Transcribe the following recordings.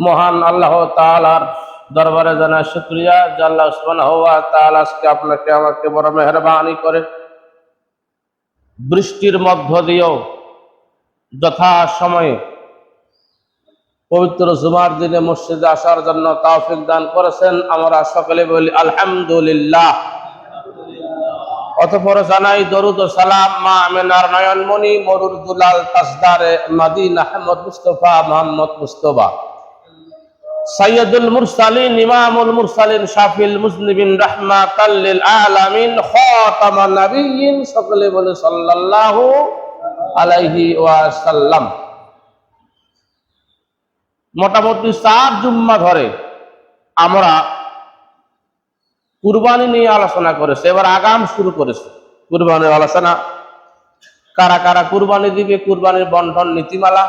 মহান আল্লাহ তাআলার দরবারে জানা শুক্রিয়া। যে আল্লাহ সুবহানাহু ওয়া তাআলা আজকে আপনাকে আমাকে বড় মেহরবানি করে। বৃষ্টির মধ্য দিয়েও যথা সময়ে পবিত্র জুমার দিনে মসজিদে আসার জন্য তৌফিক দান করেছেন। আমরা সকলে বলি আলহামদুলিল্লাহ। অতঃপর জানাই দরুদ ও সালাম মা আমেনার নয়নমণি, মরুর দুলাল তাসদারে মাদিন আহমদ মুস্তফা, মোহাম্মদ মুস্তফা। সৈয়দুল মুরসালিন, ইমামুল মুরসালিন শাফিল মুসলিমিন আলামিন খাতামান সকলে বলে সাল্লাল্লাহু আলাইহি মোটামুটি চার জুম্মা ধরে আমরা কুরবানি নিয়ে আলোচনা করেছে, এবার আগাম শুরু করেছে। কুরবানির আলোচনা, কারা কারা কুরবানি দিবে কুরবানির বন্ধন নীতিমালা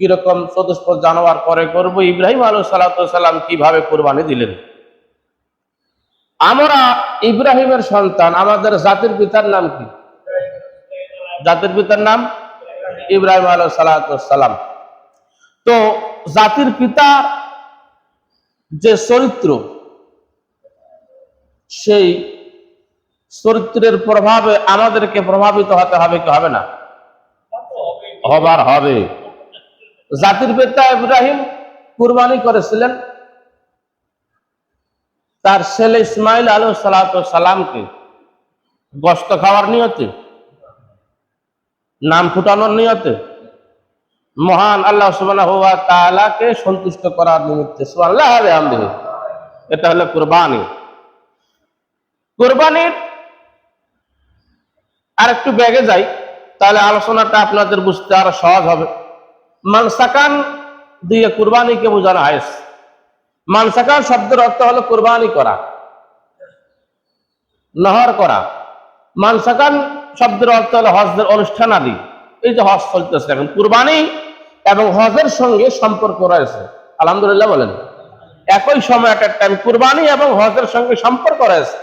কীরকম চতুষ্প জানোয়ার পরে করব? ইব্রাহিম আলু সালাম কীভাবে কুরবানি দিলেন? আমরা ইব্রাহিমের সন্তান, আমাদের জাতির পিতার নাম কি? জাতির পিতার নাম ইব্রাহিম আলু সালাম। তো জাতির পিতা যে চরিত্র, সেই চরিত্রের প্রভাবে আমাদেরকে প্রভাবিত হতে হবে কি? হবে না? হবার হবে। জাতির পিতা ইব্রাহিম কুরবানি করেছিলেন। তার ছেলে ইসমাইল আলু সালামকে গস্ত খাওয়ার নিয়তে, নাম ফুটানোর নিয়তে মহান আল্লাহ তালাকে সন্তুষ্ট করার নিমিত্তে আলহামদুলিল্লাহ এটা হলো কুরবানি। কোরবানির আর একটু ব্যাগে যাই, তাহলে আলোচনাটা আপনাদের বুঝতে আরও সহজ হবে। মানসাকান দিয়ে কুরবানিকে বোঝানো হয়েছে। মানসাকান শব্দের অর্থ হলো কুরবানি করা, নহর করা। মানসাকান শব্দের অর্থ হলো হজদের অনুষ্ঠান আদি। এই যে হজ চলতেছে, এখন কুরবানি এবং হজের সঙ্গে সম্পর্ক রয়েছে। আলহামদুলিল্লাহ বলেন। একই সময় একটা টাইম কুরবানি এবং হজের সঙ্গে সম্পর্ক রয়েছে।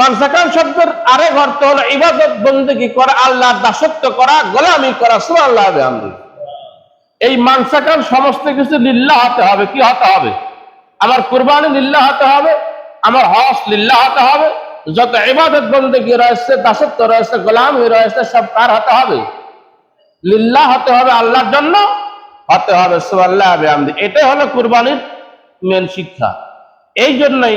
মানসাকান শব্দের আরেক অর্থ হলো ইবাদত বন্দী করা, আল্লাহর দাসত্ব করা, গোলামি করা সুর আল্লাহ এই মানসাকান সমস্ত কিছু লিল্লা হতে হবে। কি হতে হবে? আমার কুরবানি লিল্লা হতে হবে, আমার হস লিল্লা হতে হবে, যত ইবাদত বন্দী রয়েছে, দাসত্ব রয়েছে, গোলামি রয়েছে, সব কার হতে হবে। লিল্লা হতে হবে আল্লাহর জন্য, হতে হবে সুআল্লাহ আমদি এটাই হলো কুরবানির মেন শিক্ষা। এই জন্যই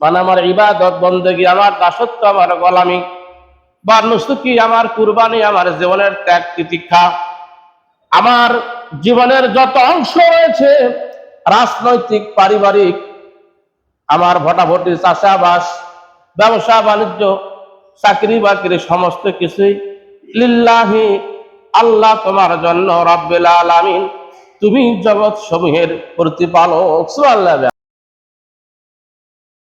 মানে আমার ইবাদত বন্দেগি, আমার দাসত্ব, আমার গোলামি বা নুসুকি আমার কুরবানি, আমার জীবনের ত্যাগ তিতিক্ষা। আমার জীবনের যত অংশ রয়েছে, রাজনৈতিক, পারিবারিক, আমার ভোটাভুটি, চাষাবাস, ব্যবসা, বাণিজ্য, চাকরি, বাকরি, সমস্ত কিছুই লিল্লাহি আল্লাহ তোমার জন্য রব্বিল আলামিন। তুমি জগৎ সমূহের প্রতিপালক, সুবহানাল্লাহ।